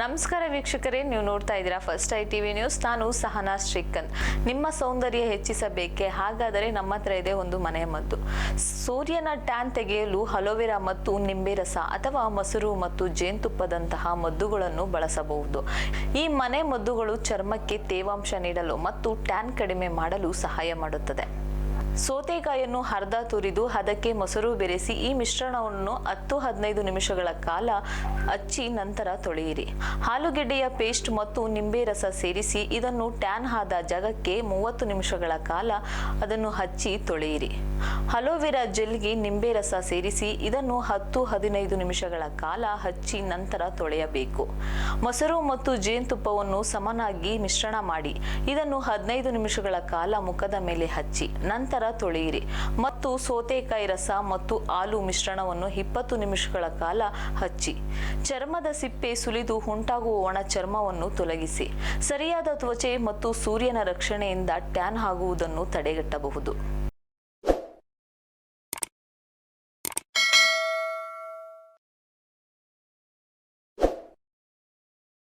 ನಮಸ್ಕಾರ ವೀಕ್ಷಕರೇ, ನೀವು ನೋಡ್ತಾ ಇದ್ದೀರಾ ಫಸ್ಟ್ ಐ ಟಿವಿ ನ್ಯೂಸ್. ನಾನು ಸಹನಾ ಶ್ರೀಕಂತ್. ನಿಮ್ಮ ಸೌಂದರ್ಯ ಹೆಚ್ಚಿಸಬೇಕೆ? ಹಾಗಾದರೆ ನಮ್ಮ ಹತ್ರ ಇದೆ ಒಂದು ಮನೆ ಮದ್ದು. ಸೂರ್ಯನ ಟ್ಯಾನ್ ತೆಗೆಯಲು ಹಲೋವೆರಾ ಮತ್ತು ನಿಂಬೆ ರಸ ಅಥವಾ ಮೊಸರು ಮತ್ತು ಜೇನುತುಪ್ಪದಂತಹ ಮದ್ದುಗಳನ್ನು ಬಳಸಬಹುದು. ಈ ಮನೆ ಮದ್ದುಗಳು ಚರ್ಮಕ್ಕೆ ತೇವಾಂಶ ನೀಡಲು ಮತ್ತು ಟ್ಯಾನ್ ಕಡಿಮೆ ಮಾಡಲು ಸಹಾಯ ಮಾಡುತ್ತದೆ. ಸೌತೆಕಾಯನ್ನು ಅರ್ಧ ತುರಿದು ಅದಕ್ಕೆ ಮೊಸರು ಬೆರೆಸಿ ಈ ಮಿಶ್ರಣವನ್ನು ಹತ್ತು ಹದಿನೈದು ನಿಮಿಷಗಳ ಕಾಲ ಹಚ್ಚಿ ನಂತರ ತೊಳೆಯಿರಿ. ಆಲೂಗೆಡ್ಡೆಯ ಪೇಸ್ಟ್ ಮತ್ತು ನಿಂಬೆ ರಸ ಸೇರಿಸಿ ಇದನ್ನು ಟ್ಯಾನ್ ಆದ ಜಾಗಕ್ಕೆ ಮೂವತ್ತು ನಿಮಿಷಗಳ ಕಾಲ ಅದನ್ನು ಹಚ್ಚಿ ತೊಳೆಯಿರಿ. ಅಲೋವೆರಾ ಜೆಲ್ಗೆ ನಿಂಬೆ ರಸ ಸೇರಿಸಿ ಇದನ್ನು ಹತ್ತು ಹದಿನೈದು ನಿಮಿಷಗಳ ಕಾಲ ಹಚ್ಚಿ ನಂತರ ತೊಳೆಯಬೇಕು. ಮೊಸರು ಮತ್ತು ಜೇನುತುಪ್ಪವನ್ನು ಸಮನಾಗಿ ಮಿಶ್ರಣ ಮಾಡಿ ಇದನ್ನು ಹದಿನೈದು ನಿಮಿಷಗಳ ಕಾಲ ಮುಖದ ಮೇಲೆ ಹಚ್ಚಿ ನಂತರ ತೊಳೆಯಿರಿ. ಮತ್ತು ಸೋತೆಕಾಯಿ ರಸ ಮತ್ತು ಹಾಲು ಮಿಶ್ರಣವನ್ನು ಇಪ್ಪತ್ತು ನಿಮಿಷಗಳ ಕಾಲ ಹಚ್ಚಿ. ಚರ್ಮದ ಸಿಪ್ಪೆ ಸುಲಿದು ಉಂಟಾಗುವ ಒಣ ಚರ್ಮವನ್ನು ತೊಲಗಿಸಿ. ಸರಿಯಾದ ತ್ವಚೆ ಮತ್ತು ಸೂರ್ಯನ ರಕ್ಷಣೆಯಿಂದ ಟ್ಯಾನ್ ಆಗುವುದನ್ನು ತಡೆಗಟ್ಟಬಹುದು.